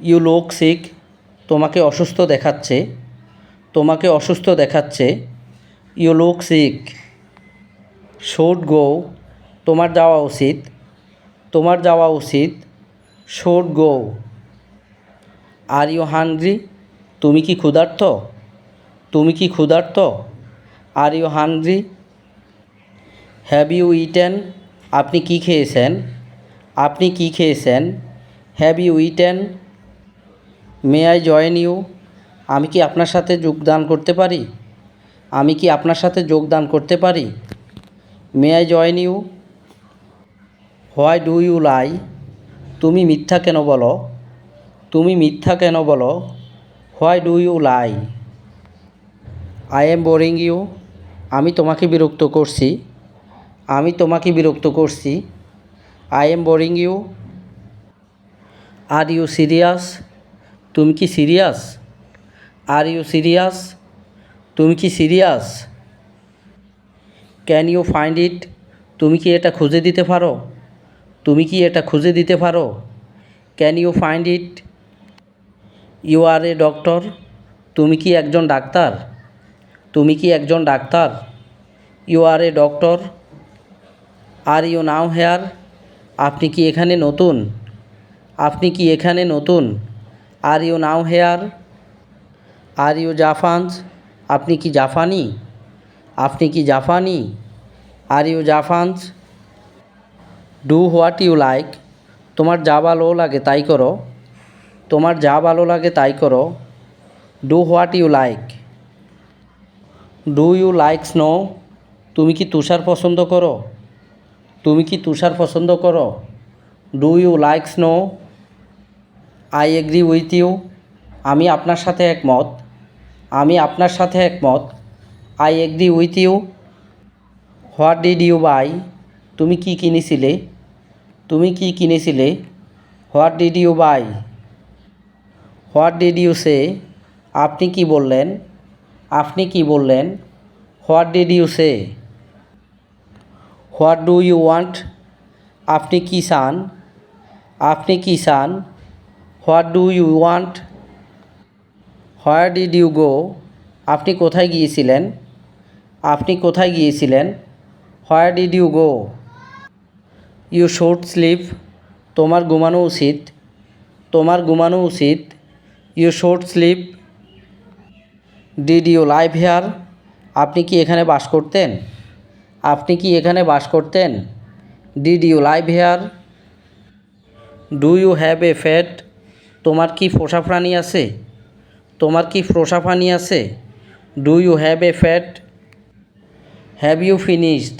You লোক sick, তোমাকে অসুস্থ দেখাচ্ছে, তোমাকে অসুস্থ দেখাচ্ছে, ইউ লোক সিক। শুড গো, তোমার যাওয়া উচিত, তোমার যাওয়া উচিত, should go. Are you hungry তুমি কি ক্ষুধার্ত? তুমি কি ক্ষুধার্ত? Are you hungry have you eaten? আপনি কি খেয়েছেন? আপনি কি খেয়েছেন? Have you eaten? May I join you আমি কি আপনার সাথে যোগদান করতে পারি? আমি কি আপনার সাথে যোগদান করতে পারি? May I join you why do you lie তুমি মিথ্যা কেন বলো? তুমি মিথ্যা কেন বলো? Why do you lie I am boring you আমি তোমাকে বিরক্ত করছি। আমি তোমাকে বিরক্ত করছি। I am boring you are you serious তুমি কি সিরিয়াস? আর ইউ সিরিয়াস তুমি কি সিরিয়াস? ক্যান ইউ ফাইন্ড ইট তুমি কি এটা খুঁজে দিতে পারো? তুমি কি এটা খুঁজে দিতে পারো? Can you find it you are a doctor তুমি কি একজন ডাক্তার? তুমি কি একজন doctor? You are a doctor are you new here আপনি কি এখানে নতুন? আপনি কি এখানে নতুন? Are you new here are you Japanese আপনি কি জাফানি আপনি কি জাফানি are you Japanese do what you like তোমার যা ভালো লাগে তাই করো তোমার যা ভালো লাগে তাই করো do what you like do you like snow তুমি কি তুষার পছন্দ করো তুমি কি তুষার পছন্দ করো do you like snow I agree with you আমি আপনার সাথে একমত। আমি আপনার সাথে একমত। I agree with you what did you buy তুমি কি কিনেছিলে? তুমি কি কিনেছিলে? What did you buy what did you say আপনি কি বললেন? আপনি কি বললেন? What did you say what do you want আপনি কি চান? আপনি কি চান? What do you want? Where did you go? আপনি কোথায় গিয়েছিলেন? আপনি কোথায় গিয়েছিলেন? Where did you go? You should sleep. তোমার ঘুমানো উচিত। তোমার ঘুমানো উচিত। You should sleep. Did you live here? আপনি কি এখানে বাস করতেন? আপনি কি এখানে বাস করতেন? Did you live here? Do you have a pet তোমার কি পোষা প্রাণী আছে? তোমার কি পোষা প্রাণী আছে? Do you have a pet have you finished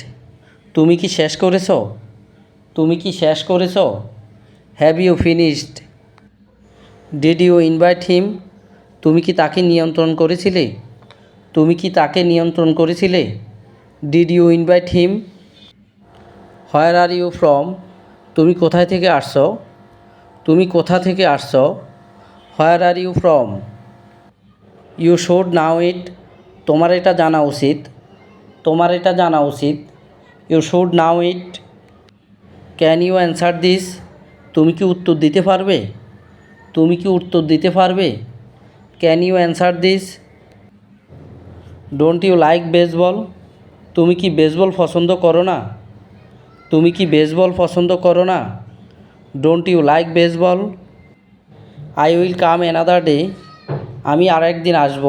তুমি কি শেষ করেছ? তুমি কি শেষ করেছ? Have you finished did you invite him তুমি কি তাকে নিয়ন্ত্রণ করেছিলে? তুমি কি তাকে নিয়ন্ত্রণ করেছিলে? Did you invite him where are you from তুমি কোথায় থেকে আসছো? তুমি কোথা থেকে আসছো? Where are you from you should know it তোমার এটা জানা উচিত। তোমার এটা জানা উচিত। You should know it can you answer this তুমি কি উত্তর দিতে পারবে? তুমি কি উত্তর দিতে পারবে? Can you answer this don't you like baseball তুমি কি বেসবল পছন্দ করো না? তুমি কি বেসবল পছন্দ করো না? Don't you like baseball I will come another day আমি আর একদিন আসব।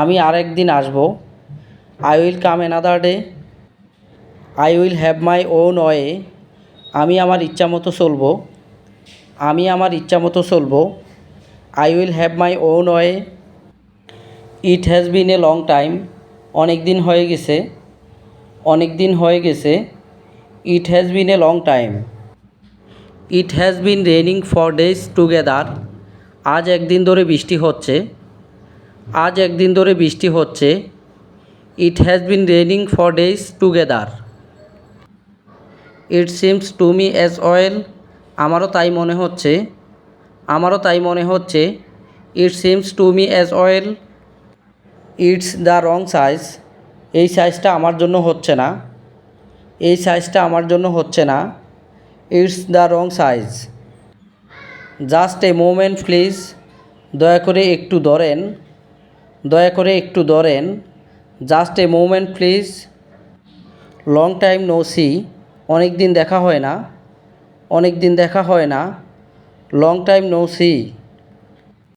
আমি আর একদিন আসব। I will come another day I will have my own way আমি আমার ইচ্ছা মতো চলবো। আমি আমার ইচ্ছা মতো চলবো। I will have my own way it has been a long time অনেক দিন হয়ে গেছে। অনেক দিন হয়ে গেছে। It has been a long time it has been raining for days together আজ একদিন ধরে বৃষ্টি হচ্ছে। আজ একদিন ধরে বৃষ্টি হচ্ছে। It has been raining for days together it seems to me as well আমারও তাই মনে হচ্ছে। আমারও তাই মনে হচ্ছে। It seems to me as well it's the wrong size এই সাইজটা আমার জন্য হচ্ছে না। এই সাইজটা আমার জন্য হচ্ছে না। It's the wrong size just a moment please দয়া করে একটু ধরেন। দয়া করে একটু ধরেন। Just a moment please long time no see অনেক দিন দেখা হয় না। অনেক দিন দেখা হয় না। Long time no C